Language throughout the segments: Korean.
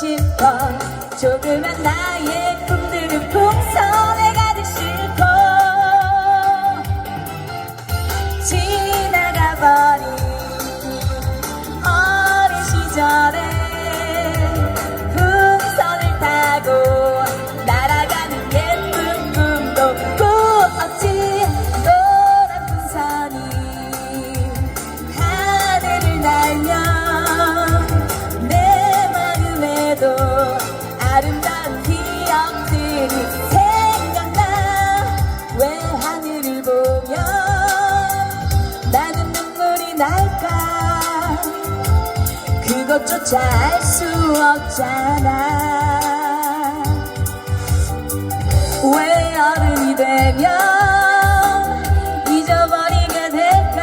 싶어. 조금은 나의 아름다운 기억들이 생각나. 왜 하늘을 보면 나는 눈물이 날까? 그것조차 알 수 없잖아. 왜 어른이 되면 잊어버리게 될까?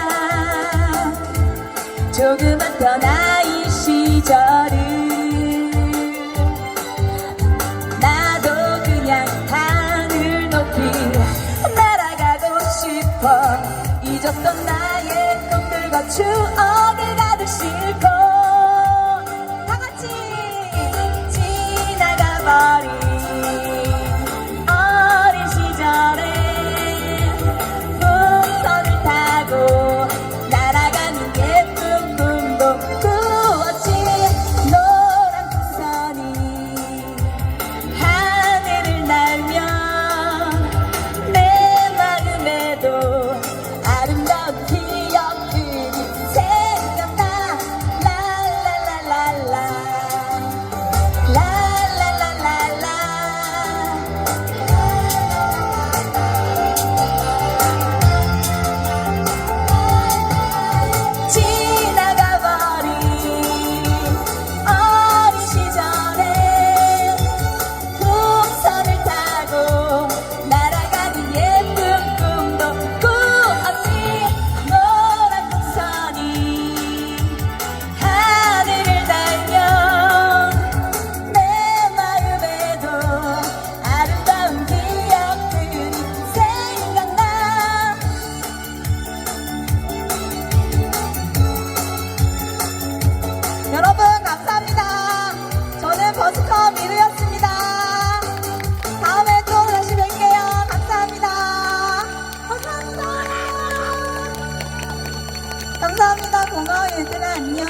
조그만 더 나이 시절을 잊었던 나의 꿈들과 추억. 안녕.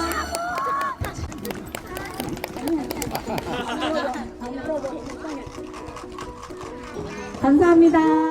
감사합니다.